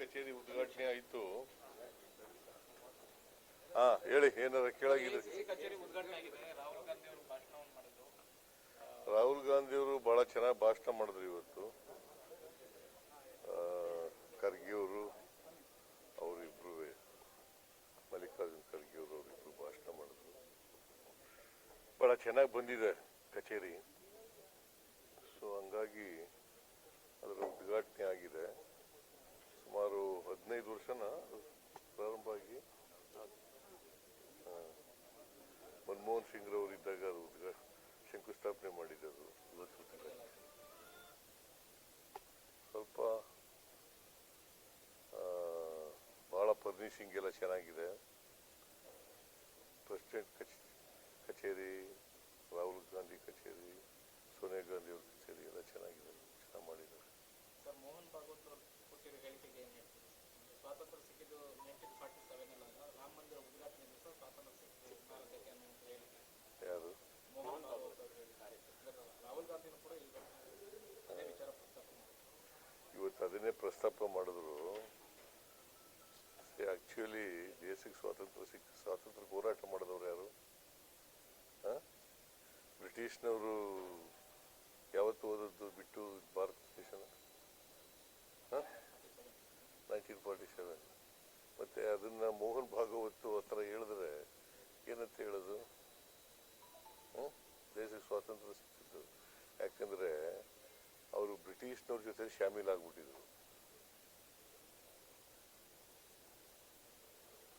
ಕಚೇರಿ ಉದ್ಘಾಟನೆ ಆಯಿತು. ಹಾ ಹೇಳಿ ಏನಾರ ಕೇಳಾಗಿದೆ? ರಾಹುಲ್ ಗಾಂಧಿ ಅವರು ಬಹಳ ಚೆನ್ನಾಗಿ ಭಾಷಣ ಮಾಡಿದ್ರು ಇವತ್ತು. ಖರ್ಗೆ ಅವರು ಅವರಿಬ್ರು ಮಲ್ಲಿಕಾರ್ಜುನ್ ಖರ್ಗೆ ಅವರು ಅವರಿಬ್ರು ಭಾಷಣ ಮಾಡಿದ್ರು. ಬಹಳ ಚೆನ್ನಾಗಿ ಬಂದಿದೆ ಕಚೇರಿ. ಸೊ ಹಂಗಾಗಿ ಅದರ ಉದ್ಘಾಟನೆ ಆಗಿದೆ. ಹದಿನೈದು ವರ್ಷನ ಪ್ರಾರಂಭವಾಗಿ ಮನಮೋಹನ್ ಸಿಂಗ್ ರವರು ಇದ್ದಾಗ ಅದು ಶಂಕುಸ್ಥಾಪನೆ ಇವತ್ತು ಸ್ವಲ್ಪ ಬಹಳ ಫರ್ನಿಶಿಂಗ್ ಎಲ್ಲ ಚೆನ್ನಾಗಿದೆ. ಪ್ರೆಸಿಡೆಂಟ್ ಕಚ್, ಕಚೇರಿ, ರಾಹುಲ್ ಗಾಂಧಿ ಕಚೇರಿ, ಸೋನಿಯಾ ಗಾಂಧಿ ಅವ್ರ ಕಚೇರಿ ಎಲ್ಲ ಚೆನ್ನಾಗಿದೆ, ಚೆನ್ನಾಗಿ ಮಾಡಿದ್ದಾರೆ. ಸ್ವಾತಂತ್ರ್ಯ ಸಿಕ್ಕಿದ್ದು ನೈನ್ಟೀನ್ ಫಾರ್ಟಿ ಸೆವೆನ್ ಅಲ್ಲ ರಾಮ ಮಂದಿರ ಉದ್ಘಾಟನೆ ದಿವಸ ಸ್ವಾತಂತ್ರ್ಯ ಭಾರತಕ್ಕೆ ಯಾರು ಮೋಹನ್ ಭಾಗವತ್ ಅವರು ಹೇಳಿದ್ದಾರೆ ರಾಹುಲ್ ಗಾಂಧಿನೂ ಕೂಡ ಈಗ ಅದೇ ವಿಚಾರ ಪ್ರಸ್ತಾಪ ಇವತ್ತು ಅದನ್ನೇ ಪ್ರಸ್ತಾಪ ಮಾಡಿದ್ರು. ಆಕ್ಚುಲಿ ದೇಶಕ್ಕೆ ಸ್ವಾತಂತ್ರ್ಯ ಸಿಕ್ಕ ಸ್ವಾತಂತ್ರ್ಯ ಹೋರಾಟ ಮಾಡಿದವರು ಯಾರು? ಬ್ರಿಟಿಷ್ನವರು ಯಾವತ್ತು ಓದದ್ದು ಬಿಟ್ಟು ಭಾರತ ದೇಶನ ನೈನ್ಟೀನ್ ಫಾರ್ಟಿ ಸೆವೆನ್ ಮತ್ತೆ ಅದನ್ನ ಮೋಹನ್ ಭಾಗವತ್ ಹತ್ರ ಹೇಳಿದ್ರೆ ಏನಂತ ಹೇಳೋದು? ದೇಶಕ್ಕೆ ಸ್ವಾತಂತ್ರ್ಯ ಸಿಕ್ಕಿದ್ದು. ಯಾಕಂದ್ರೆ ಅವರು ಬ್ರಿಟಿಷ್ನವ್ರ ಜೊತೆ ಶಾಮೀಲಾಗ್ಬಿಟ್ಟಿದ್ರು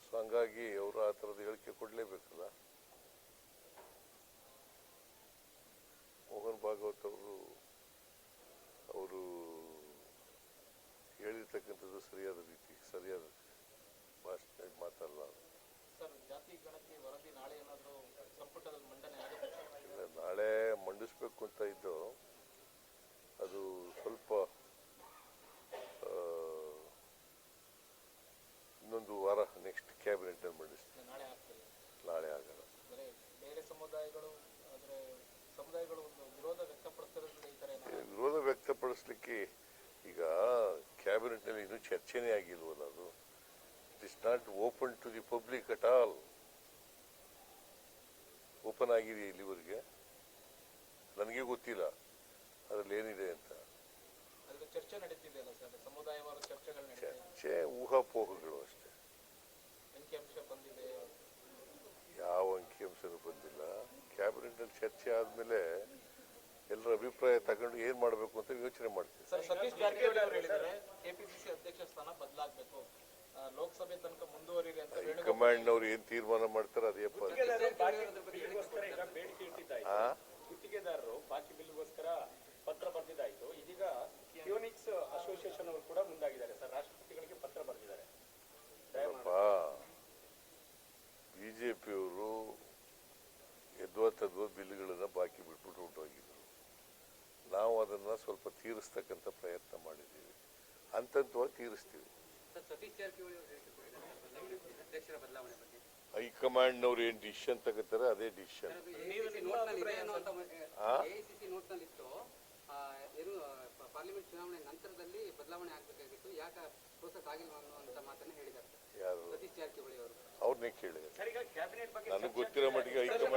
ಸೊ ಹಂಗಾಗಿ ಅವರು ಆ ಥರದ ಹೇಳಿಕೆ ಕೊಡಲೇಬೇಕಲ್ಲ? ಮೋಹನ್ ಭಾಗವತ್ ಅವರು ಅವರು ಹೇಳಿರ್ತಕ್ಕಂಥದ್ದು ಸರಿಯಾದ ರೀತಿ ಸರಿಯಾದ ಭಾಷೆ ಮಾತಲ್ಲ ಇಲ್ಲ, ನಾಳೆ ಮಂಡಿಸ್ಬೇಕು ಅಂತ ಇದ್ದು ಅದು ಸ್ವಲ್ಪ ಇನ್ನೊಂದು ವಾರ ನೆಕ್ಸ್ಟ್ ಕ್ಯಾಬಿನೆಟ್ ಮಂಡಿಸ್ತೀನಿ. ನಾಳೆ ಆಗಲ್ಲ. ಬೇರೆ ಸಮುದಾಯಗಳು ವಿರೋಧ ವ್ಯಕ್ತಪಡಿಸ್ಲಿಕ್ಕೆ ಈಗ ಕ್ಯಾಬಿನೆಟ್ನಲ್ಲಿ ಇನ್ನೂ ಚರ್ಚೆನೇ ಆಗಿಲ್ವಲ್ಲ ಅದು? It is not open to the public at all open ಆಗಿದೆ ಇಲ್ಲಿವರೆಗೆ? ನನಗೆ ಗೊತ್ತಿಲ್ಲ. ಅದರಲ್ಲಿ ಏನಿದೆ ಅಂತ. ಚರ್ಚೆ ಊಹಾಪೋಹಗಳು ಅಷ್ಟೇ. ಯಾವ ಅಂಕಿಅಂಶನೂ ಬಂದಿಲ್ಲ. ಕ್ಯಾಬಿನೆಟ್ನಲ್ಲಿ ಚರ್ಚೆ ಆದಮೇಲೆ ಎಲ್ಲರ ಅಭಿಪ್ರಾಯ ತಗೊಂಡು ಏನು ಮಾಡಬೇಕು ಅಂತ ಯೋಚನೆ ಮಾಡ್ತೀವಿ. ಸರ್ ಸತೀಶ್ ಜಾರಕಿಹೊಳಿ ಅವರು ಹೇಳಿದ್ದಾರೆ ಕೆಪಿಸಿಸಿ ಅಧ್ಯಕ್ಷ ಸ್ಥಾನ ಬದಲಾಗಬೇಕು. ಲೋಕಸಭೆ ತನಕ ಮುಂದುವರಿಯಿರಿ ಅಂತ ಹೈಕಮಾಂಡ್ನವ್ರು ಏನು ತೀರ್ಮಾನ ಮಾಡ್ತಾರೆ? ನಾವು ಅದನ್ನ ಸ್ವಲ್ಪ ತೀರಿಸ್ತಕ್ಕಂಥ ಪ್ರಯತ್ನ ಮಾಡಿದ್ದೀವಿ. ಹಂತವಾಗಿ ತೀರಿಸ್ತೀವಿ. ಹೈಕಮಾಂಡ್ನವ್ರು ಏನು ಡಿಸಿಷನ್ ತಗೋತಾರೆ ಅದೇ ಡಿಸಿಷನ್ ಪಾರ್ಲಿಮೆಂಟ್ ಚುನಾವಣೆ ನಂತರದಲ್ಲಿ ಬದಲಾವಣೆ ಆಗಬೇಕಾಗಿತ್ತು ಯಾಕೆ ಪ್ರೋಸೆಸ್ ಆಗಿಲ್ಲ ಅನ್ನುವಂತ ಮಾತನ್ನ ಹೇಳಿದ್ದಾರೆ ಯಾರು? ಸತೀಶ್ ಜಾರಕಿಹೊಳಿ ಅವರು. ಅವ್ರನ್ನೇ ಕೇಳಿ ಸರ್ ಈಗ ಕ್ಯಾಬಿನೆಟ್ ಬಗ್ಗೆ ನನಗೆ ಗೊತ್ತಿರೋ ಮಟ್ಟಿಗೆ ಹೈಕಮಾಂಡ್ನವ್ರು